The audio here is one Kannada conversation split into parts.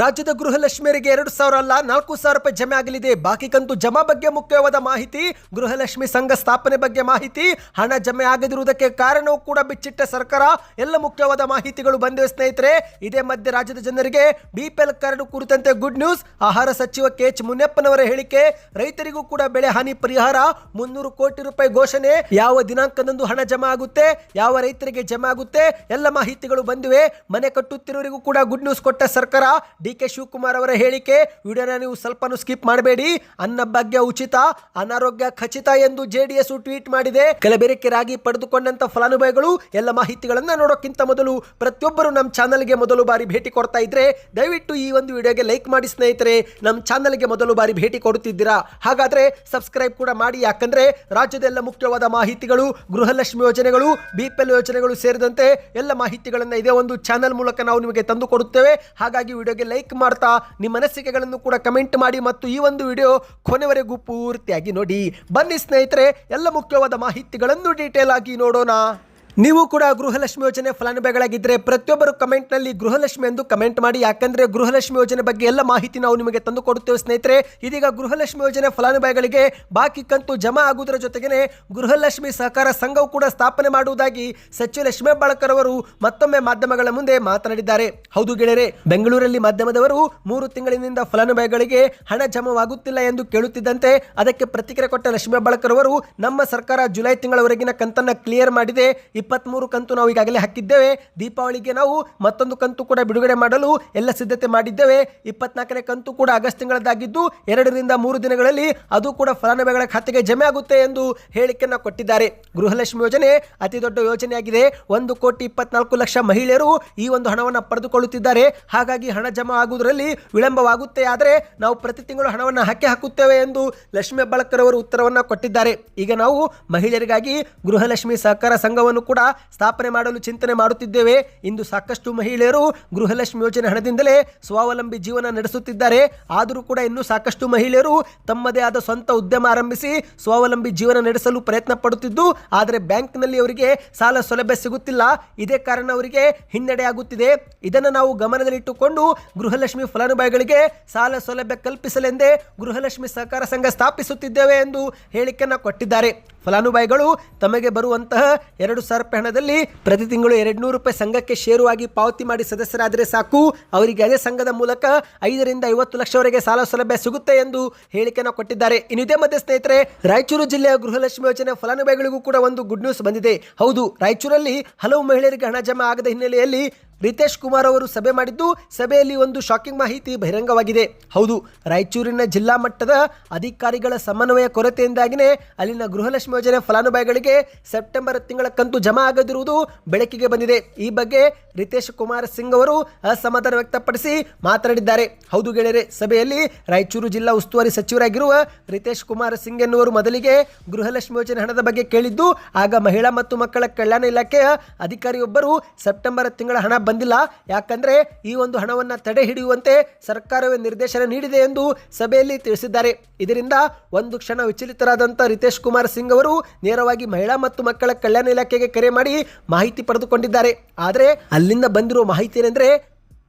ರಾಜ್ಯದ ಗೃಹಲಕ್ಷ್ಮಿಯರಿಗೆ ಎರಡು ಸಾವಿರ ಅಲ್ಲ, ನಾಲ್ಕು ಸಾವಿರ ರೂಪಾಯಿ ಜಮೆ ಆಗಲಿದೆ. ಬಾಕಿ ಕಂತು ಜಮಾ ಬಗ್ಗೆ ಮುಖ್ಯವಾದ ಮಾಹಿತಿ, ಗೃಹಲಕ್ಷ್ಮಿ ಸಂಘ ಸ್ಥಾಪನೆ ಬಗ್ಗೆ ಮಾಹಿತಿ, ಹಣ ಜಮೆ ಆಗದಿರುವುದಕ್ಕೆ ಕಾರಣವೂ ಕೂಡ ಬಿಚ್ಚಿಟ್ಟ ಸರ್ಕಾರ. ಎಲ್ಲ ಮುಖ್ಯವಾದ ಮಾಹಿತಿಗಳು ಬಂದಿವೆ ಸ್ನೇಹಿತರೆ. ಇದೇ ಮಧ್ಯೆ ರಾಜ್ಯದ ಜನರಿಗೆ ಬಿಪಿಎಲ್ ಕಾರ್ಡ್ ಕುರಿತಂತೆ ಗುಡ್ ನ್ಯೂಸ್ ಆಹಾರ ಸಚಿವ ಕೆ ಎಚ್ ಮುನಿಯಪ್ಪನವರ ಹೇಳಿಕೆ, ರೈತರಿಗೂ ಕೂಡ ಬೆಳೆ ಹಾನಿ ಪರಿಹಾರ, ಮುನ್ನೂರು ಕೋಟಿ ರೂಪಾಯಿ ಘೋಷಣೆ. ಯಾವ ದಿನಾಂಕದಂದು ಹಣ ಜಮಾ ಆಗುತ್ತೆ, ಯಾವ ರೈತರಿಗೆ ಜಮಾ ಆಗುತ್ತೆ, ಎಲ್ಲ ಮಾಹಿತಿಗಳು ಬಂದಿವೆ. ಮನೆ ಕಟ್ಟುತ್ತಿರುವವರಿಗೂ ಕೂಡ ಗುಡ್ ನ್ಯೂಸ್ ಕೊಟ್ಟ ಸರ್ಕಾರ. ಡಿ ಕೆ ಶಿವಕುಮಾರ್ ಅವರ ಹೇಳಿಕೆ, ವಿಡಿಯೋನ ನೀವು ಸ್ವಲ್ಪನೂ ಸ್ಕಿಪ್ ಮಾಡಬೇಡಿ. ಅನ್ನ ಭಾಗ್ಯ ಉಚಿತ, ಅನಾರೋಗ್ಯ ಖಚಿತ ಎಂದು ಜೆಡಿಎಸ್ ಟ್ವೀಟ್ ಮಾಡಿದೆ. ಕಲಬೆರಕೆರಾಗಿ ಪಡೆದುಕೊಂಡಂತ ಫಲಾನುಭವಿಗಳು ಎಲ್ಲ ಮಾಹಿತಿಗಳನ್ನ ನೋಡೋಕ್ಕಿಂತ ಮೊದಲು ಪ್ರತಿಯೊಬ್ಬರು ನಮ್ಮ ಚಾನಲ್ಗೆ ಮೊದಲು ಬಾರಿ ಭೇಟಿ ಕೊಡ್ತಾ ಇದ್ರೆ, ದಯವಿಟ್ಟು ಈ ಒಂದು ವಿಡಿಯೋಗೆ ಲೈಕ್ ಮಾಡಿ ಸ್ನೇಹಿತರೆ. ನಮ್ಮ ಚಾನಲ್ಗೆ ಮೊದಲು ಬಾರಿ ಭೇಟಿ ಕೊಡುತ್ತಿದ್ದೀರಾ? ಹಾಗಾದ್ರೆ ಸಬ್ಸ್ಕ್ರೈಬ್ ಕೂಡ ಮಾಡಿ. ಯಾಕಂದ್ರೆ ರಾಜ್ಯದೆಲ್ಲ ಮುಖ್ಯವಾದ ಮಾಹಿತಿಗಳು, ಗೃಹಲಕ್ಷ್ಮಿ ಯೋಜನೆಗಳು ಬಿಪಿಎಲ್ ಯೋಜನೆಗಳು ಸೇರಿದಂತೆ ಎಲ್ಲ ಮಾಹಿತಿಗಳನ್ನು ಇದೇ ಒಂದು ಚಾನಲ್ ಮೂಲಕ ನಾವು ನಿಮಗೆ ತಂದು ಕೊಡುತ್ತೇವೆ. ಹಾಗಾಗಿ ವಿಡಿಯೋಗೆ ಲೈಕ್ ಮಾಡ್ತಾ ನಿಮ್ಮ ಅನಿಸಿಕೆಗಳನ್ನು ಕೂಡ ಕಮೆಂಟ್ ಮಾಡಿ ಮತ್ತು ಈ ಒಂದು ವಿಡಿಯೋ ಕೊನೆವರೆಗೂ ಪೂರ್ತಿಯಾಗಿ ನೋಡಿ. ಬನ್ನಿ ಸ್ನೇಹಿತರೆ, ಎಲ್ಲ ಮುಖ್ಯವಾದ ಮಾಹಿತಿಗಳನ್ನು ಡೀಟೇಲ್ ಆಗಿ ನೋಡೋಣ. ನೀವು ಕೂಡ ಗೃಹಲಕ್ಷ್ಮಿ ಯೋಜನೆ ಫಲಾನುಭವಿಗಳಾಗಿದ್ದರೆ ಪ್ರತಿಯೊಬ್ಬರು ಕಮೆಂಟ್ನಲ್ಲಿ ಗೃಹಲಕ್ಷ್ಮಿ ಎಂದು ಕಮೆಂಟ್ ಮಾಡಿ. ಯಾಕಂದರೆ ಗೃಹಲಕ್ಷ್ಮಿ ಯೋಜನೆ ಬಗ್ಗೆ ಎಲ್ಲ ಮಾಹಿತಿ ನಾವು ನಿಮಗೆ ತಂದು ಕೊಡುತ್ತೇವೆ ಸ್ನೇಹಿತರೆ. ಇದೀಗ ಗೃಹಲಕ್ಷ್ಮಿ ಯೋಜನೆ ಫಲಾನುಭವಿಗಳಿಗೆ ಬಾಕಿ ಕಂತು ಜಮಾ ಆಗುವುದರ ಜೊತೆಗೇ ಗೃಹಲಕ್ಷ್ಮಿ ಸಹಕಾರ ಸಂಘವು ಕೂಡ ಸ್ಥಾಪನೆ ಮಾಡುವುದಾಗಿ ಸಚಿವ ಲಕ್ಷ್ಮಿ ಹೆಬ್ಬಾಳ್ಕರ್ ಅವರು ಮತ್ತೊಮ್ಮೆ ಮಾಧ್ಯಮಗಳ ಮುಂದೆ ಮಾತನಾಡಿದ್ದಾರೆ. ಹೌದು ಗೆಳೆಯರೆ, ಬೆಂಗಳೂರಲ್ಲಿ ಮಾಧ್ಯಮದವರು ಮೂರು ತಿಂಗಳಿನಿಂದ ಫಲಾನುಭವಿಗಳಿಗೆ ಹಣ ಜಮಾವಾಗುತ್ತಿಲ್ಲ ಎಂದು ಕೇಳುತ್ತಿದ್ದಂತೆ ಅದಕ್ಕೆ ಪ್ರತಿಕ್ರಿಯೆ ಕೊಟ್ಟ ಲಕ್ಷ್ಮಿ ಹೆಬ್ಬಾಳ್ಕರ್ ಅವರು, ನಮ್ಮ ಸರ್ಕಾರ ಜುಲೈ ತಿಂಗಳವರೆಗಿನ ಕಂತನ್ನ ಕ್ಲಿಯರ್ ಮಾಡಿದೆ. ಇಪ್ಪತ್ಮೂರು ಕಂತು ನಾವು ಈಗಾಗಲೇ ಹಾಕಿದ್ದೇವೆ. ದೀಪಾವಳಿಗೆ ನಾವು ಮತ್ತೊಂದು ಕಂತು ಕೂಡ ಬಿಡುಗಡೆ ಮಾಡಲು ಎಲ್ಲ ಸಿದ್ಧತೆ ಮಾಡಿದ್ದೇವೆ. ಇಪ್ಪತ್ನಾಲ್ಕನೇ ಕಂತು ಕೂಡ ಆಗಸ್ಟ್ ತಿಂಗಳದ್ದಾಗಿದ್ದು, ಎರಡರಿಂದ ಮೂರು ದಿನಗಳಲ್ಲಿ ಅದು ಕೂಡ ಫಲಾನುಭವಿಗಳ ಖಾತೆಗೆ ಜಮೆ ಆಗುತ್ತೆ ಎಂದು ಹೇಳಿಕೆಯನ್ನು ಕೊಟ್ಟಿದ್ದಾರೆ. ಗೃಹಲಕ್ಷ್ಮಿ ಯೋಜನೆ ಅತಿ ದೊಡ್ಡ ಯೋಜನೆಯಾಗಿದೆ. ಒಂದು ಕೋಟಿ ಇಪ್ಪತ್ನಾಲ್ಕು ಲಕ್ಷ ಮಹಿಳೆಯರು ಈ ಒಂದು ಹಣವನ್ನು ಪಡೆದುಕೊಳ್ಳುತ್ತಿದ್ದಾರೆ. ಹಾಗಾಗಿ ಹಣ ಜಮಾ ಆಗುವುದರಲ್ಲಿ ವಿಳಂಬವಾಗುತ್ತೆ. ಆದರೆ ನಾವು ಪ್ರತಿ ತಿಂಗಳು ಹಣವನ್ನು ಹಾಕಿ ಹಾಕುತ್ತೇವೆ ಎಂದು ಲಕ್ಷ್ಮೀ ಹೆಬ್ಬಾಳ್ಕರ್ ಅವರು ಉತ್ತರವನ್ನು ಕೊಟ್ಟಿದ್ದಾರೆ. ಈಗ ನಾವು ಮಹಿಳೆಯರಿಗಾಗಿ ಗೃಹಲಕ್ಷ್ಮಿ ಸಹಕಾರ ಸಂಘವನ್ನು ಕೂಡ ಸ್ಥಾಪನೆ ಮಾಡಲು ಚಿಂತನೆ ಮಾಡುತ್ತಿದ್ದೇವೆ. ಇಂದು ಸಾಕಷ್ಟು ಮಹಿಳೆಯರು ಗೃಹಲಕ್ಷ್ಮಿ ಯೋಜನೆ ಹಣದಿಂದಲೇ ಸ್ವಾವಲಂಬಿ ಜೀವನ ನಡೆಸುತ್ತಿದ್ದಾರೆ. ಆದರೂ ಕೂಡ ಇನ್ನೂ ಸಾಕಷ್ಟು ಮಹಿಳೆಯರು ತಮ್ಮದೇ ಆದ ಸ್ವಂತ ಉದ್ಯಮ ಆರಂಭಿಸಿ ಸ್ವಾವಲಂಬಿ ಜೀವನ ನಡೆಸಲು ಪ್ರಯತ್ನ ಪಡುತ್ತಿದ್ದು, ಆದರೆ ಬ್ಯಾಂಕ್ನಲ್ಲಿ ಅವರಿಗೆ ಸಾಲ ಸೌಲಭ್ಯ ಸಿಗುತ್ತಿಲ್ಲ. ಇದೇ ಕಾರಣ ಅವರಿಗೆ ಹಿನ್ನಡೆಯಾಗುತ್ತಿದೆ ಇದನ್ನು ನಾವು ಗಮನದಲ್ಲಿಟ್ಟುಕೊಂಡು ಗೃಹಲಕ್ಷ್ಮಿ ಫಲಾನುಭವಿಗಳಿಗೆ ಸಾಲ ಸೌಲಭ್ಯ ಕಲ್ಪಿಸಲೆಂದೇ ಗೃಹಲಕ್ಷ್ಮಿ ಸಹಕಾರ ಸಂಘ ಸ್ಥಾಪಿಸುತ್ತಿದ್ದೇವೆ ಎಂದು ಹೇಳಿಕೆಯನ್ನು ಕೊಟ್ಟಿದ್ದಾರೆ. ಫಲಾನುಭವಿಗಳು ತಮಗೆ ಬರುವಂತಹ ಎರಡು ಸಾವಿರ ರೂಪಾಯಿ ಹಣದಲ್ಲಿ ಪ್ರತಿ ತಿಂಗಳು ಎರಡು ನೂರು ರೂಪಾಯಿ ಸಂಘಕ್ಕೆ ಷೇರುವಾಗಿ ಪಾವತಿ ಮಾಡಿ ಸದಸ್ಯರಾದರೆ ಸಾಕು. ಅವರಿಗೆ ಅದೇ ಸಂಘದ ಮೂಲಕ ಐದರಿಂದ ಐವತ್ತು ಲಕ್ಷವರೆಗೆ ಸಾಲ ಸೌಲಭ್ಯ ಸಿಗುತ್ತೆ ಎಂದು ಹೇಳಿಕೆಯನ್ನು ಕೊಟ್ಟಿದ್ದಾರೆ. ಇನ್ನು ಇದೇ ಮಧ್ಯೆ ಸ್ನೇಹಿತರೆ, ರಾಯಚೂರು ಜಿಲ್ಲೆಯ ಗೃಹಲಕ್ಷ್ಮಿ ಯೋಜನೆ ಫಲಾನುಭವಿಗಳಿಗೂ ಕೂಡ ಒಂದು ಗುಡ್ ನ್ಯೂಸ್ ಬಂದಿದೆ. ಹೌದು, ರಾಯಚೂರಲ್ಲಿ ಹಲವು ಮಹಿಳೆಯರಿಗೆ ಹಣ ಜಮಾ ಆಗದ ಹಿನ್ನೆಲೆಯಲ್ಲಿ ರಿತೇಶ್ ಕುಮಾರ್ ಅವರು ಸಭೆ ಮಾಡಿದ್ದು ಸಭೆಯಲ್ಲಿ ಒಂದು ಶಾಕಿಂಗ್ ಮಾಹಿತಿ ಬಹಿರಂಗವಾಗಿದೆ. ಹೌದು, ರಾಯಚೂರಿನ ಜಿಲ್ಲಾ ಮಟ್ಟದ ಅಧಿಕಾರಿಗಳ ಸಮನ್ವಯ ಕೊರತೆಯಿಂದಾಗಿನೇ ಅಲ್ಲಿನ ಗೃಹಲಕ್ಷ್ಮಿ ಯೋಜನೆ ಫಲಾನುಭವಿಗಳಿಗೆ ಸೆಪ್ಟೆಂಬರ್ ತಿಂಗಳ ಕಂತು ಜಮಾ ಆಗದಿರುವುದು ಬೆಳಕಿಗೆ ಬಂದಿದೆ. ಈ ಬಗ್ಗೆ ರಿತೇಶ್ ಕುಮಾರ್ ಸಿಂಗ್ ಅವರು ಅಸಮಾಧಾನ ವ್ಯಕ್ತಪಡಿಸಿ ಮಾತನಾಡಿದ್ದಾರೆ. ಹೌದು ಗೆಳೆಯರೆ, ಸಭೆಯಲ್ಲಿ ರಾಯಚೂರು ಜಿಲ್ಲಾ ಉಸ್ತುವಾರಿ ಸಚಿವರಾಗಿರುವ ರಿತೇಶ್ ಕುಮಾರ್ ಸಿಂಗ್ ಎನ್ನುವರು ಮೊದಲಿಗೆ ಗೃಹಲಕ್ಷ್ಮಿ ಯೋಜನೆ ಹಣದ ಬಗ್ಗೆ ಕೇಳಿದ್ದು, ಆಗ ಮಹಿಳಾ ಮತ್ತು ಮಕ್ಕಳ ಕಲ್ಯಾಣ ಇಲಾಖೆಯ ಅಧಿಕಾರಿಯೊಬ್ಬರು ಸೆಪ್ಟೆಂಬರ್ ತಿಂಗಳ ಹಣ ಬಂದಿಲ್ಲ. ಯಾಕಂದ್ರೆ ಈ ಒಂದು ಹಣವನ್ನು ತಡೆ ಹಿಡಿಯುವಂತೆ ಸರ್ಕಾರವೇ ನಿರ್ದೇಶನ ನೀಡಿದೆ ಎಂದು ಸಭೆಯಲ್ಲಿ ತಿಳಿಸಿದ್ದಾರೆ. ಇದರಿಂದ ಒಂದು ಕ್ಷಣ ವಿಚಲಿತರಾದಂಥ ರಿತೇಶ್ ಕುಮಾರ್ ಸಿಂಗ್ ಅವರು ನೇರವಾಗಿ ಮಹಿಳಾ ಮತ್ತು ಮಕ್ಕಳ ಕಲ್ಯಾಣ ಇಲಾಖೆಗೆ ಕರೆ ಮಾಡಿ ಮಾಹಿತಿ ಪಡೆದುಕೊಂಡಿದ್ದಾರೆ. ಆದರೆ ಅಲ್ಲಿಂದ ಬಂದಿರುವ ಮಾಹಿತಿ ಏನೆಂದರೆ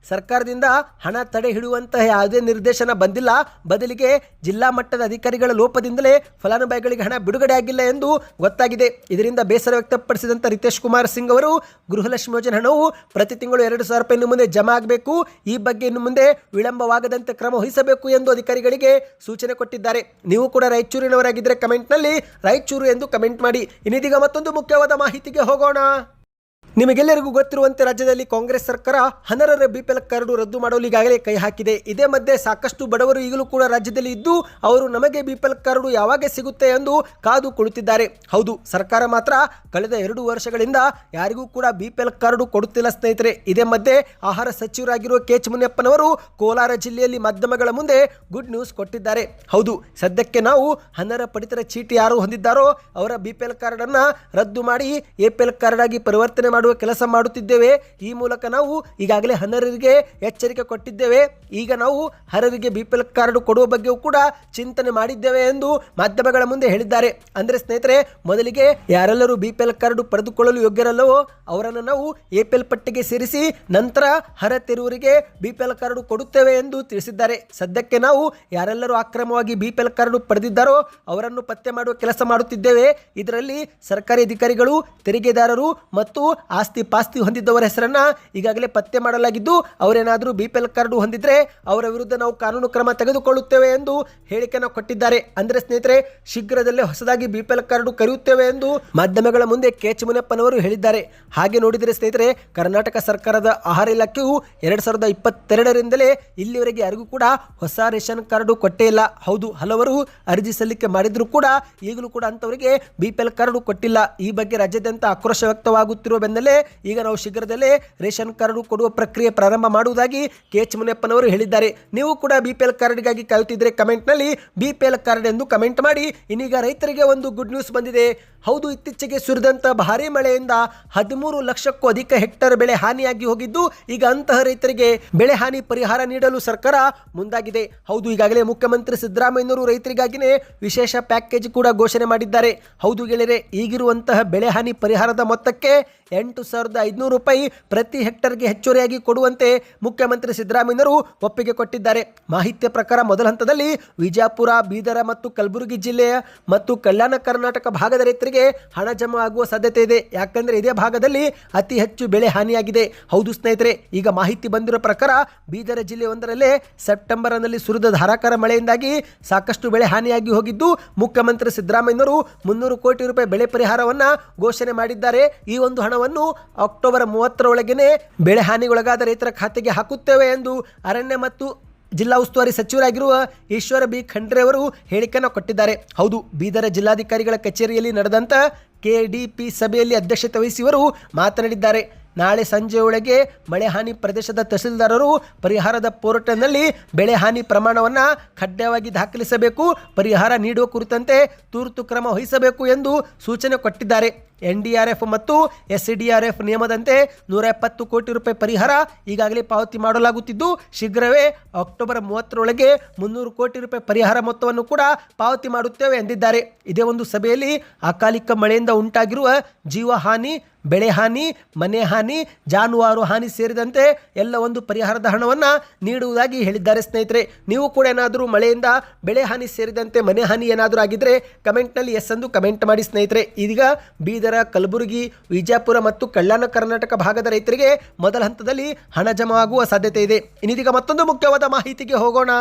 ಸರ್ಕಾರದಿಂದ ಹಣ ತಡೆ ಹಿಡಿಯುವಂತಹ ಯಾವುದೇ ನಿರ್ದೇಶನ ಬಂದಿಲ್ಲ. ಬದಲಿಗೆ ಜಿಲ್ಲಾ ಮಟ್ಟದ ಅಧಿಕಾರಿಗಳ ಲೋಪದಿಂದಲೇ ಫಲಾನುಭವಿಗಳಿಗೆ ಹಣ ಬಿಡುಗಡೆ ಆಗಿಲ್ಲ ಎಂದು ಗೊತ್ತಾಗಿದೆ. ಇದರಿಂದ ಬೇಸರ ವ್ಯಕ್ತಪಡಿಸಿದಂಥ ರಿತೇಶ್ ಕುಮಾರ್ ಸಿಂಗ್ ಅವರು, ಗೃಹಲಕ್ಷ್ಮಿ ಯೋಜನೆ ಹಣವು ಪ್ರತಿ ತಿಂಗಳು ಎರಡು ಸಾವಿರ ರೂಪಾಯಿ ಇನ್ನು ಮುಂದೆ ಜಮಾ ಆಗಬೇಕು. ಈ ಬಗ್ಗೆ ಇನ್ನು ಮುಂದೆ ವಿಳಂಬವಾಗದಂತೆ ಕ್ರಮ ವಹಿಸಬೇಕು ಎಂದು ಅಧಿಕಾರಿಗಳಿಗೆ ಸೂಚನೆ ಕೊಟ್ಟಿದ್ದಾರೆ. ನೀವು ಕೂಡ ರಾಯಚೂರಿನವರಾಗಿದ್ದರೆ ಕಮೆಂಟ್ನಲ್ಲಿ ರಾಯಚೂರು ಎಂದು ಕಮೆಂಟ್ ಮಾಡಿ. ಇನ್ನಿದೀಗ ಮತ್ತೊಂದು ಮುಖ್ಯವಾದ ಮಾಹಿತಿಗೆ ಹೋಗೋಣ. ನಿಮಗೆಲ್ಲರಿಗೂ ಗೊತ್ತಿರುವಂತೆ ರಾಜ್ಯದಲ್ಲಿ ಕಾಂಗ್ರೆಸ್ ಸರ್ಕಾರ ಹನರರ ಬಿಪಿಎಲ್ ಕಾರ್ಡು ರದ್ದು ಮಾಡಲು ಈಗಾಗಲೇ ಕೈ ಹಾಕಿದೆ. ಇದೇ ಮಧ್ಯೆ ಸಾಕಷ್ಟು ಬಡವರು ಈಗಲೂ ಕೂಡ ರಾಜ್ಯದಲ್ಲಿ ಇದ್ದು, ಅವರು ನಮಗೆ ಬಿಪಿಎಲ್ ಕಾರ್ಡು ಯಾವಾಗ ಸಿಗುತ್ತೆ ಎಂದು ಕಾದು ಕುಳಿತಿದ್ದಾರೆ. ಹೌದು, ಸರ್ಕಾರ ಮಾತ್ರ ಕಳೆದ ಎರಡು ವರ್ಷಗಳಿಂದ ಯಾರಿಗೂ ಕೂಡ ಬಿಪಿಎಲ್ ಕಾರ್ಡು ಕೊಡುತ್ತಿಲ್ಲ ಸ್ನೇಹಿತರೆ. ಇದೇ ಮಧ್ಯೆ ಆಹಾರ ಸಚಿವರಾಗಿರುವ ಕೆ ಎಚ್ ಮುನಿಯಪ್ಪನವರು ಕೋಲಾರ ಜಿಲ್ಲೆಯಲ್ಲಿ ಮಾಧ್ಯಮಗಳ ಮುಂದೆ ಗುಡ್ ನ್ಯೂಸ್ ಕೊಟ್ಟಿದ್ದಾರೆ. ಹೌದು, ಸದ್ಯಕ್ಕೆ ನಾವು ಹನರ ಪಡಿತರ ಚೀಟಿ ಯಾರು ಹೊಂದಿದ್ದಾರೋ ಅವರ ಬಿಪಿಎಲ್ ಕಾರ್ಡನ್ನು ರದ್ದು ಮಾಡಿ ಎಪಿಎಲ್ ಕಾರ್ಡ್ ಆಗಿ ಪರಿವರ್ತನೆ ಮಾಡುವ ಮಾಡುವ ಕೆಲಸ ಮಾಡುತ್ತಿದ್ದೇವೆ, ಈ ಮೂಲಕ ನಾವು ಈಗಾಗಲೇ ಹನರರಿಗೆ ಎಚ್ಚರಿಕೆ ಕೊಟ್ಟಿದ್ದೇವೆ. ಈಗ ನಾವು ಹರರಿಗೆ ಬಿ ಪಿ ಕಾರ್ಡ್ ಕೊಡುವ ಬಗ್ಗೆಯೂ ಕೂಡ ಚಿಂತನೆ ಮಾಡಿದ್ದೇವೆ ಎಂದು ಮಾಧ್ಯಮಗಳ ಮುಂದೆ ಹೇಳಿದ್ದಾರೆ. ಅಂದರೆ ಸ್ನೇಹಿತರೆ, ಮೊದಲಿಗೆ ಯಾರೆಲ್ಲರೂ ಬಿ ಪಿ ಕಾರ್ಡ್ ಪಡೆದುಕೊಳ್ಳಲು ಯೋಗ್ಯರಲ್ಲವೋ ಅವರನ್ನು ನಾವು ಎ ಪಟ್ಟಿಗೆ ಸೇರಿಸಿ ನಂತರ ಅರ್ಹತೆರುವರಿಗೆ ಬಿ ಪಿ ಎಲ್ ಕಾರ್ಡ್ ಕೊಡುತ್ತೇವೆ ಎಂದು ತಿಳಿಸಿದ್ದಾರೆ. ಸದ್ಯಕ್ಕೆ ನಾವು ಯಾರೆಲ್ಲರೂ ಅಕ್ರಮವಾಗಿ ಬಿ ಪಿ ಕಾರ್ಡ್ ಪಡೆದಿದ್ದಾರೋ ಅವರನ್ನು ಪತ್ತೆ ಮಾಡುವ ಕೆಲಸ ಮಾಡುತ್ತಿದ್ದೇವೆ. ಇದರಲ್ಲಿ ಸರ್ಕಾರಿ ಅಧಿಕಾರಿಗಳು, ತೆರಿಗೆದಾರರು ಮತ್ತು ಆಸ್ತಿ ಪಾಸ್ತಿ ಹೊಂದಿದ್ದವರ ಹೆಸರನ್ನು ಈಗಾಗಲೇ ಪತ್ತೆ ಮಾಡಲಾಗಿದ್ದು, ಅವರೇನಾದರೂ ಬಿ ಪಿ ಎಲ್ ಕಾರ್ಡು ಹೊಂದಿದ್ರೆ ಅವರ ವಿರುದ್ಧ ನಾವು ಕಾನೂನು ಕ್ರಮ ತೆಗೆದುಕೊಳ್ಳುತ್ತೇವೆ ಎಂದು ಹೇಳಿಕೆಯನ್ನು ಕೊಟ್ಟಿದ್ದಾರೆ. ಅಂದರೆ ಸ್ನೇಹಿತರೆ, ಶೀಘ್ರದಲ್ಲೇ ಹೊಸದಾಗಿ ಬಿ ಪಿ ಎಲ್ ಕಾರ್ಡು ಕರೆಯುತ್ತೇವೆ ಎಂದು ಮಾಧ್ಯಮಗಳ ಮುಂದೆ ಕೆ ಎಚ್ ಮುನಿಯಪ್ಪನವರು ಹೇಳಿದ್ದಾರೆ. ಹಾಗೆ ನೋಡಿದರೆ ಸ್ನೇಹಿತರೆ, ಕರ್ನಾಟಕ ಸರ್ಕಾರದ ಆಹಾರ ಇಲಾಖೆಯು ಎರಡು ಸಾವಿರದ ಇಪ್ಪತ್ತೆರಡರಿಂದಲೇ ಇಲ್ಲಿವರೆಗೆ ಯಾರಿಗೂ ಕೂಡ ಹೊಸ ರೇಷನ್ ಕಾರ್ಡು ಕೊಟ್ಟೇ ಇಲ್ಲ. ಹೌದು, ಹಲವರು ಅರ್ಜಿ ಸಲ್ಲಿಕೆ ಮಾಡಿದರೂ ಕೂಡ ಈಗಲೂ ಕೂಡ ಅಂಥವರಿಗೆ ಬಿ ಪಿ ಎಲ್ ಕಾರ್ಡು ಕೊಟ್ಟಿಲ್ಲ. ಈ ಬಗ್ಗೆ ರಾಜ್ಯಾದ್ಯಂತ ಆಕ್ರೋಶ ವ್ಯಕ್ತವಾಗುತ್ತಿರುವ ಬೆನ್ನಲ್ಲೇ ಈಗ ನಾವು ಶೀಘ್ರದಲ್ಲೇ ರೇಷನ್ ಕಾರ್ಡ್ ಕೊಡುವ ಪ್ರಕ್ರಿಯೆ ಪ್ರಾರಂಭ ಮಾಡುವುದಾಗಿ ಕೆ ಎಚ್ ಮುನಿಯಪ್ಪನವರು ಹೇಳಿದ್ದಾರೆ. ನೀವು ಕೂಡ ಬಿ ಪಿ ಎಲ್ ಕಾರ್ಡ್ಗಾಗಿ ಕಾಯುತ್ತಿದ್ದರೆ ಕಮೆಂಟ್ನಲ್ಲಿ ಬಿ ಪಿ ಎಲ್ ಕಾರ್ಡ್ ಎಂದು ಕಮೆಂಟ್ ಮಾಡಿ. ಇನ್ನೀಗ ರೈತರಿಗೆ ಒಂದು ಗುಡ್ ನ್ಯೂಸ್ ಬಂದಿದೆ. ಹೌದು, ಇತ್ತೀಚೆಗೆ ಸುರಿದಂಥ ಭಾರೀ ಮಳೆಯಿಂದ ಹದಿಮೂರು ಲಕ್ಷಕ್ಕೂ ಅಧಿಕ ಹೆಕ್ಟರ್ ಬೆಳೆ ಹಾನಿಯಾಗಿ ಹೋಗಿದ್ದು, ಈಗ ಅಂತಹ ರೈತರಿಗೆ ಬೆಳೆ ಹಾನಿ ಪರಿಹಾರ ನೀಡಲು ಸರ್ಕಾರ ಮುಂದಾಗಿದೆ. ಹೌದು, ಈಗಾಗಲೇ ಮುಖ್ಯಮಂತ್ರಿ ಸಿದ್ದರಾಮಯ್ಯನವರು ರೈತರಿಗಾಗಿನೇ ವಿಶೇಷ ಪ್ಯಾಕೇಜ್ ಕೂಡ ಘೋಷಣೆ ಮಾಡಿದ್ದಾರೆ. ಹೌದು ಗೆಳೆಯರೆ, ಈಗಿರುವಂತಹ ಬೆಳೆ ಹಾನಿ ಪರಿಹಾರದ ಮೊತ್ತಕ್ಕೆ ಎಂಟು ಸಾವಿರದ ಐದುನೂರು ರೂಪಾಯಿ ಪ್ರತಿ ಹೆಕ್ಟರ್ಗೆ ಹೆಚ್ಚುವರಿಯಾಗಿ ಕೊಡುವಂತೆ ಮುಖ್ಯಮಂತ್ರಿ ಸಿದ್ದರಾಮಯ್ಯರು ಒಪ್ಪಿಗೆ ಕೊಟ್ಟಿದ್ದಾರೆ. ಮಾಹಿತಿಯ ಪ್ರಕಾರ ಮೊದಲ ಹಂತದಲ್ಲಿ ವಿಜಾಪುರ, ಬೀದರ ಮತ್ತು ಕಲಬುರಗಿ ಜಿಲ್ಲೆಯ ಮತ್ತು ಕಲ್ಯಾಣ ಕರ್ನಾಟಕ ಭಾಗದ ರೈತರಿಗೆ ಹಣ ಜಮಾ ಆಗುವ ಸಾಧ್ಯತೆ ಇದೆ. ಯಾಕಂದರೆ ಇದೇ ಭಾಗದಲ್ಲಿ ಅತಿ ಹೆಚ್ಚು ಬೆಳೆ ಹಾನಿಯಾಗಿದೆ. ಹೌದು ಸ್ನೇಹಿತರೆ, ಈಗ ಮಾಹಿತಿ ಬಂದಿರೋ ಪ್ರಕಾರ ಬೀದರ ಜಿಲ್ಲೆಯೊಂದರಲ್ಲೇ ಸೆಪ್ಟೆಂಬರ್ನಲ್ಲಿ ಸುರಿದ ಧಾರಾಕಾರ ಮಳೆಯಿಂದಾಗಿ ಸಾಕಷ್ಟು ಬೆಳೆ ಹಾನಿಯಾಗಿ ಹೋಗಿದ್ದು, ಮುಖ್ಯಮಂತ್ರಿ ಸಿದ್ದರಾಮಯ್ಯನವರು ಮುನ್ನೂರು ಕೋಟಿ ರೂಪಾಯಿ ಬೆಳೆ ಪರಿಹಾರವನ್ನು ಘೋಷಣೆ ಮಾಡಿದ್ದಾರೆ. ಈ ಒಂದು ಹಣವನ್ನು ಅಕ್ಟೋಬರ್ ಮೂವತ್ತರೊಳಗೇ ಬೆಳೆ ಹಾನಿಗೊಳಗಾದ ರೈತರ ಖಾತೆಗೆ ಹಾಕುತ್ತೇವೆ ಎಂದು ಅರಣ್ಯ ಮತ್ತು ಜಿಲ್ಲಾ ಉಸ್ತುವಾರಿ ಸಚಿವರಾಗಿರುವ ಈಶ್ವರ ಬಿ ಖಂಡ್ರೆ ಅವರು ಹೇಳಿಕೆಯನ್ನು ಕೊಟ್ಟಿದ್ದಾರೆ. ಹೌದು, ಬೀದರ ಜಿಲ್ಲಾಧಿಕಾರಿಗಳ ಕಚೇರಿಯಲ್ಲಿ ನಡೆದಂತ ಕೆಡಿಪಿ ಸಭೆಯಲ್ಲಿ ಅಧ್ಯಕ್ಷತೆ ವಹಿಸಿವರು ಮಾತನಾಡಿದ್ದಾರೆ. ನಾಳೆ ಸಂಜೆಯೊಳಗೆ ಮಳೆ ಹಾನಿ ಪ್ರದೇಶದ ತಹಸೀಲ್ದಾರರು ಪರಿಹಾರದ ಪೋರ್ಟಲ್ನಲ್ಲಿ ಬೆಳೆ ಹಾನಿ ಪ್ರಮಾಣವನ್ನು ಕಡ್ಡಾಯವಾಗಿ ದಾಖಲಿಸಬೇಕು, ಪರಿಹಾರ ನೀಡುವ ಕುರಿತಂತೆ ತುರ್ತು ಕ್ರಮ ವಹಿಸಬೇಕು ಎಂದು ಸೂಚನೆ ಕೊಟ್ಟಿದ್ದಾರೆ. ಎನ್ ಡಿ ಆರ್ ಎಫ್ ಮತ್ತು ಎಸ್ ಡಿ ಆರ್ ಎಫ್ ನಿಯಮದಂತೆ ನೂರ ಎಪ್ಪತ್ತು ಕೋಟಿ ರೂಪಾಯಿ ಪರಿಹಾರ ಈಗಾಗಲೇ ಪಾವತಿ ಮಾಡಲಾಗುತ್ತಿದ್ದು, ಶೀಘ್ರವೇ ಅಕ್ಟೋಬರ್ ಮೂವತ್ತರೊಳಗೆ ಮುನ್ನೂರು ಕೋಟಿ ರೂಪಾಯಿ ಪರಿಹಾರ ಮೊತ್ತವನ್ನು ಕೂಡ ಪಾವತಿ ಮಾಡುತ್ತೇವೆ ಎಂದಿದ್ದಾರೆ. ಇದೇ ಒಂದು ಸಭೆಯಲ್ಲಿ ಅಕಾಲಿಕ ಮಳೆಯಿಂದ ಉಂಟಾಗಿರುವ ಜೀವ ಹಾನಿ ಬೆಳೆ ಹಾನಿ, ಮನೆ ಹಾನಿ, ಜಾನುವಾರು ಹಾನಿ ಸೇರಿದಂತೆ ಎಲ್ಲ ಒಂದು ಪರಿಹಾರದ ಹಣವನ್ನು ನೀಡುವುದಾಗಿ ಹೇಳಿದ್ದಾರೆ ಸ್ನೇಹಿತರೆ. ನೀವು ಕೂಡ ಏನಾದರೂ ಮಳೆಯಿಂದ ಬೆಳೆ ಹಾನಿ ಸೇರಿದಂತೆ ಮನೆ ಹಾನಿ ಏನಾದರೂ ಆಗಿದ್ದರೆ ಕಮೆಂಟ್ನಲ್ಲಿ ಎಸ್ ಎಂದು ಕಮೆಂಟ್ ಮಾಡಿ ಸ್ನೇಹಿತರೆ. ಇದೀಗ ಬೀದರ, ಕಲಬುರಗಿ, ವಿಜಯಪುರ ಮತ್ತು ಕಲ್ಯಾಣ ಕರ್ನಾಟಕ ಭಾಗದ ರೈತರಿಗೆ ಮೊದಲ ಹಂತದಲ್ಲಿ ಹಣ ಜಮಾ ಆಗುವ ಸಾಧ್ಯತೆ ಇದೆ. ಇನ್ನಿದೀಗ ಮತ್ತೊಂದು ಮುಖ್ಯವಾದ ಮಾಹಿತಿಗೆ ಹೋಗೋಣ.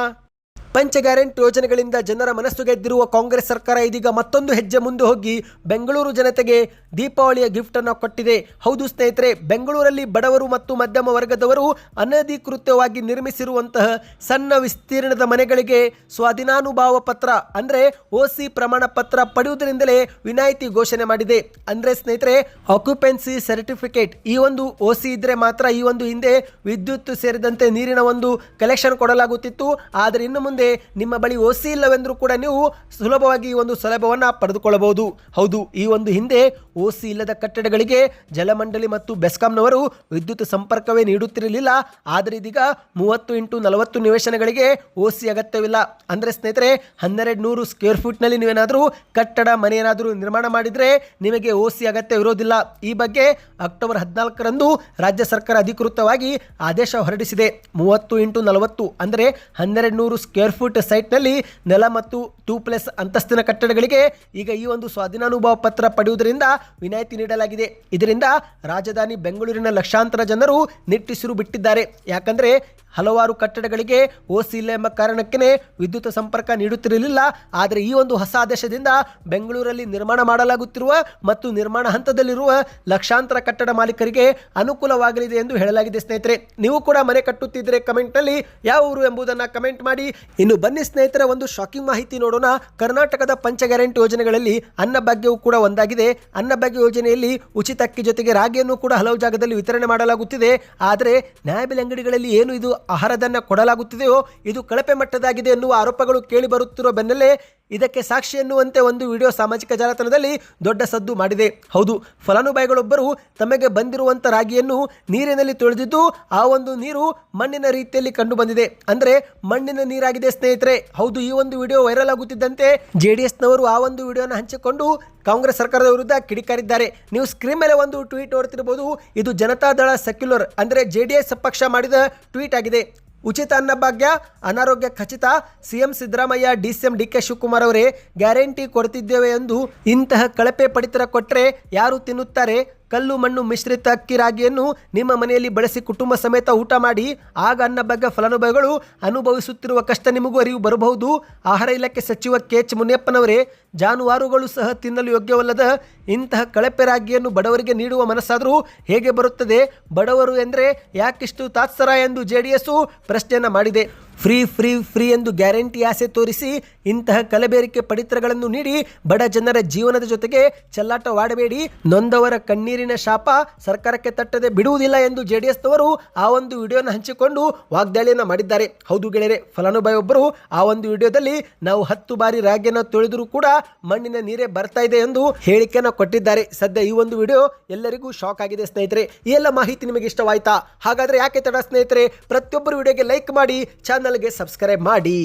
ಪಂಚ ಗ್ಯಾರಂಟಿ ಯೋಜನೆಗಳಿಂದ ಜನರ ಮನಸ್ಸು ಗೆದ್ದಿರುವ ಕಾಂಗ್ರೆಸ್ ಸರ್ಕಾರ ಇದೀಗ ಮತ್ತೊಂದು ಹೆಜ್ಜೆ ಮುಂದೆ ಹೋಗಿ ಬೆಂಗಳೂರು ಜನತೆಗೆ ದೀಪಾವಳಿಯ ಗಿಫ್ಟ್ ಅನ್ನು ಕೊಟ್ಟಿದೆ. ಹೌದು ಸ್ನೇಹಿತರೆ, ಬೆಂಗಳೂರಲ್ಲಿ ಬಡವರು ಮತ್ತು ಮಧ್ಯಮ ವರ್ಗದವರು ಅನಧಿಕೃತವಾಗಿ ನಿರ್ಮಿಸಿರುವಂತಹ ಸಣ್ಣ ವಿಸ್ತೀರ್ಣದ ಮನೆಗಳಿಗೆ ಸ್ವಾಧೀನಾನುಭಾವ ಪತ್ರ, ಅಂದ್ರೆ ಓಸಿ ಪ್ರಮಾಣ ಪತ್ರ ಪಡೆಯುವುದರಿಂದಲೇ ವಿನಾಯಿತಿ ಘೋಷಣೆ ಮಾಡಿದೆ. ಅಂದ್ರೆ ಸ್ನೇಹಿತರೆ ಆಕ್ಯುಪೆನ್ಸಿ ಸರ್ಟಿಫಿಕೇಟ್ ಈ ಒಂದು ಓಸಿ ಇದ್ರೆ ಮಾತ್ರ ಈ ಒಂದು ಹಿಂದೆ ವಿದ್ಯುತ್ ಸೇರಿದಂತೆ ನೀರಿನ ಒಂದು ಕಲೆಕ್ಷನ್ ಕೊಡಲಾಗುತ್ತಿತ್ತು. ಆದರೆ ಇನ್ನು ಮುಂದೆ ನಿಮ್ಮ ಬಳಿ ಓಸಿ ಇಲ್ಲವೆಂದರೂ ಕೂಡ ನೀವು ಸುಲಭವಾಗಿ ಈ ಒಂದು ಸೌಲಭ್ಯವನ್ನು ಪಡೆದುಕೊಳ್ಳಬಹುದು. ಹೌದು, ಈ ಒಂದು ಹಿಂದೆ ಓಸಿ ಇಲ್ಲದ ಕಟ್ಟಡಗಳಿಗೆ ಜಲಮಂಡಳಿ ಮತ್ತು ಬೆಸ್ಕಾಂನವರು ವಿದ್ಯುತ್ ಸಂಪರ್ಕವೇ ನೀಡುತ್ತಿರಲಿಲ್ಲ. ಆದರೆ ಇದೀಗ ಮೂವತ್ತು ಇಂಟು ನಲವತ್ತು ನಿವೇಶನಗಳಿಗೆ ಓಸಿ ಅಗತ್ಯವಿಲ್ಲ. ಅಂದರೆ ಸ್ನೇಹಿತರೆ, ಹನ್ನೆರಡು ನೂರು ಸ್ಕ್ವೇರ್ ಫೀಟ್ನಲ್ಲಿ ನೀವೇನಾದರೂ ಕಟ್ಟಡ ಮನೆ ಏನಾದರೂ ನಿರ್ಮಾಣ ಮಾಡಿದರೆ ನಿಮಗೆ ಓಸಿ ಅಗತ್ಯವಿರೋದಿಲ್ಲ ಈ ಬಗ್ಗೆ ಅಕ್ಟೋಬರ್ ಹದಿನಾಲ್ಕರಂದು ರಾಜ್ಯ ಸರ್ಕಾರ ಅಧಿಕೃತವಾಗಿ ಆದೇಶ ಹೊರಡಿಸಿದೆ. ಮೂವತ್ತು ಇಂಟು ನಲವತ್ತು ಅಂದರೆ ಹನ್ನೆರಡು ನೂರು ಸ್ಕ್ವೇರ್ ಫೀಟ್ ಸೈಟ್ನಲ್ಲಿ ನೆಲ ಮತ್ತು ಟೂ ಪ್ಲಸ್ ಅಂತಸ್ತಿನ ಕಟ್ಟಡಗಳಿಗೆ ಈಗ ಈ ಒಂದು ಸ್ವಾಧೀನಾನುಭವ ಪತ್ರ ಪಡೆಯುವುದರಿಂದ ವಿನಾಯಿತಿ ನೀಡಲಾಗಿದೆ. ಇದರಿಂದ ರಾಜಧಾನಿ ಬೆಂಗಳೂರಿನ ಲಕ್ಷಾಂತರ ಜನರು ನಿಟ್ಟುಸಿರು ಬಿಟ್ಟಿದ್ದಾರೆ. ಯಾಕಂದರೆ ಹಲವಾರು ಕಟ್ಟಡಗಳಿಗೆ ಓಸಿಲ್ಲ ಎಂಬ ಕಾರಣಕ್ಕೇ ವಿದ್ಯುತ್ ಸಂಪರ್ಕ ನೀಡುತ್ತಿರಲಿಲ್ಲ. ಆದರೆ ಈ ಒಂದು ಹೊಸ ಆದೇಶದಿಂದ ಬೆಂಗಳೂರಲ್ಲಿ ನಿರ್ಮಾಣ ಮಾಡಲಾಗುತ್ತಿರುವ ಮತ್ತು ನಿರ್ಮಾಣ ಹಂತದಲ್ಲಿರುವ ಲಕ್ಷಾಂತರ ಕಟ್ಟಡ ಮಾಲೀಕರಿಗೆ ಅನುಕೂಲವಾಗಲಿದೆ ಎಂದು ಹೇಳಲಾಗಿದೆ ಸ್ನೇಹಿತರೆ. ನೀವು ಕೂಡ ಮನೆ ಕಟ್ಟುತ್ತಿದ್ದರೆ ಕಮೆಂಟ್ನಲ್ಲಿ ಯಾವ ಊರು ಎಂಬುದನ್ನು ಕಮೆಂಟ್ ಮಾಡಿ. ಇನ್ನು ಬನ್ನಿ ಸ್ನೇಹಿತರೆ, ಒಂದು ಶಾಕಿಂಗ್ ಮಾಹಿತಿ ನೋಡೋಣ. ಕರ್ನಾಟಕದ ಪಂಚ ಗ್ಯಾರಂಟಿ ಯೋಜನೆಗಳಲ್ಲಿ ಅನ್ನಭಾಗ್ಯವು ಕೂಡ ಒಂದಾಗಿದೆ. ಅನ್ನಭಾಗ್ಯ ಯೋಜನೆಯಲ್ಲಿ ಉಚಿತ ಅಕ್ಕಿ ಜೊತೆಗೆ ರಾಗಿಯನ್ನು ಕೂಡ ಹಲವು ಜಾಗದಲ್ಲಿ ವಿತರಣೆ ಮಾಡಲಾಗುತ್ತಿದೆ. ಆದರೆ ನ್ಯಾಯಬೆಲೆ ಅಂಗಡಿಗಳಲ್ಲಿ ಏನು ಇದು ಆಹಾರದನ್ನ ಕೊಡಲಾಗುತ್ತಿದೆಯೋ ಇದು ಕಳಪೆ ಮಟ್ಟದಾಗಿದೆ ಎನ್ನುವ ಆರೋಪಗಳು ಕೇಳಿಬರುತ್ತಿರುವ ಬೆನ್ನಲ್ಲೇ ಇದಕ್ಕೆ ಸಾಕ್ಷಿ ಎನ್ನುವಂತೆ ಒಂದು ವಿಡಿಯೋ ಸಾಮಾಜಿಕ ಜಾಲತಾಣದಲ್ಲಿ ದೊಡ್ಡ ಸದ್ದು ಮಾಡಿದೆ. ಹೌದು, ಫಲಾನುಭವಿಗಳೊಬ್ಬರು ತಮಗೆ ಬಂದಿರುವಂಥ ರಾಗಿಯನ್ನು ನೀರಿನಲ್ಲಿ ತೊಳೆದಿದ್ದು ಆ ಒಂದು ನೀರು ಮಣ್ಣಿನ ರೀತಿಯಲ್ಲಿ ಕಂಡು ಬಂದಿದೆ ಅಂದರೆ ಮಣ್ಣಿನ ನೀರಾಗಿದೆ ಸ್ನೇಹಿತರೆ. ಹೌದು, ಈ ಒಂದು ವಿಡಿಯೋ ವೈರಲ್ ಆಗುತ್ತಿದ್ದಂತೆ ಜೆ ಡಿ ಎಸ್ನವರು ಆ ಒಂದು ವಿಡಿಯೋನ ಹಂಚಿಕೊಂಡು ಕಾಂಗ್ರೆಸ್ ಸರ್ಕಾರದ ವಿರುದ್ಧ ಕಿಡಿಕಾರಿದ್ದಾರೆ. ನೀವು ಸ್ಕ್ರೀನ್ ಮೇಲೆ ಒಂದು ಟ್ವೀಟ್ ನೋಡ್ತಿರಬಹುದು ಇದು ಜನತಾದಳ ಸೆಕ್ಯುಲರ್ ಅಂದರೆ ಜೆ ಡಿ ಎಸ್ ಪಕ್ಷ ಮಾಡಿದ ಟ್ವೀಟ್ ಆಗಿದೆ. ಉಚಿತ ಅನ್ನಭಾಗ್ಯ ಅನಾರೋಗ್ಯ ಖಚಿತ, CM Siddaramaiah D C M D K Shivakumar ಅವರೇ ಗ್ಯಾರಂಟಿ ಕೊಡ್ತಿದ್ದೇವೆ ಎಂದು ಇಂತಹ ಕಳಪೆ ಪಡಿತರ ಕೊಟ್ಟರೆ ಯಾರು ತಿನ್ನುತ್ತಾರೆ? ಕಲ್ಲು ಮಣ್ಣು ಮಿಶ್ರಿತ ಅಕ್ಕಿ ರಾಗಿಯನ್ನು ನಿಮ್ಮ ಮನೆಯಲ್ಲಿ ಬಳಸಿ ಕುಟುಂಬ ಸಮೇತ ಊಟ ಮಾಡಿ, ಆಗ ಅನ್ನ ಬಗ್ಗೆ ಫಲಾನುಭವಿಗಳು ಅನುಭವಿಸುತ್ತಿರುವ ಕಷ್ಟ ನಿಮಗೂ ಅರಿವು ಬರಬಹುದು. ಆಹಾರ ಇಲಾಖೆ ಸಚಿವ ಕೆ ಎಚ್ ಮುನಿಯಪ್ಪನವರೇ, ಜಾನುವಾರುಗಳು ಸಹ ತಿನ್ನಲು ಯೋಗ್ಯವಲ್ಲದ ಇಂತಹ ಕಳಪೆ ರಾಗಿಯನ್ನು ಬಡವರಿಗೆ ನೀಡುವ ಮನಸ್ಸಾದರೂ ಹೇಗೆ ಬರುತ್ತದೆ? ಬಡವರು ಎಂದರೆ ಯಾಕಿಷ್ಟು ತಾತ್ಸರ ಎಂದು ಜೆ ಡಿ ಎಸ್ಸು ಪ್ರಶ್ನೆಯನ್ನು ಮಾಡಿದೆ. ಫ್ರೀ ಫ್ರೀ ಫ್ರೀ ಎಂದು ಗ್ಯಾರಂಟಿ ಆಸೆ ತೋರಿಸಿ ಇಂತಹ ಕಲಬೇರಿಕೆ ಪಡಿತರಗಳನ್ನು ನೀಡಿ ಬಡ ಜನರ ಜೀವನದ ಜೊತೆಗೆ ಚೆಲ್ಲಾಟವಾಡಬೇಡಿ. ನೊಂದವರ ಕಣ್ಣೀರಿನ ಶಾಪ ಸರ್ಕಾರಕ್ಕೆ ತಟ್ಟದೆ ಬಿಡುವುದಿಲ್ಲ ಎಂದು ಜೆ ಡಿ ಎಸ್ನವರು ಆ ಒಂದು ವಿಡಿಯೋನ ಹಂಚಿಕೊಂಡು ವಾಗ್ದಾಳಿಯನ್ನು ಮಾಡಿದ್ದಾರೆ. ಹೌದು ಗೆಳೆಯರೆ, ಫಲಾನುಭವಿ ಒಬ್ಬರು ಆ ಒಂದು ವಿಡಿಯೋದಲ್ಲಿ ನಾವು ಹತ್ತು ಬಾರಿ ರಾಗಿಯನ್ನು ತೊಳೆದರೂ ಕೂಡ ಮಣ್ಣಿನ ನೀರೇ ಬರ್ತಾ ಇದೆ ಎಂದು ಹೇಳಿಕೆಯನ್ನು ಕೊಟ್ಟಿದ್ದಾರೆ. ಸದ್ಯ ಈ ಒಂದು ವಿಡಿಯೋ ಎಲ್ಲರಿಗೂ ಶಾಕ್ ಆಗಿದೆ ಸ್ನೇಹಿತರೆ. ಈ ಎಲ್ಲ ಮಾಹಿತಿ ನಿಮಗೆ ಇಷ್ಟವಾಯ್ತಾ? ಹಾಗಾದ್ರೆ ಯಾಕೆ ತಡ ಸ್ನೇಹಿತರೆ? ಪ್ರತಿಯೊಬ್ಬರು ವಿಡಿಯೋಗೆ ಲೈಕ್ ಮಾಡಿ ಚಾನಲ್ಗೆ ಸಬ್ಸ್ಕ್ರೈಬ್ ಮಾಡಿ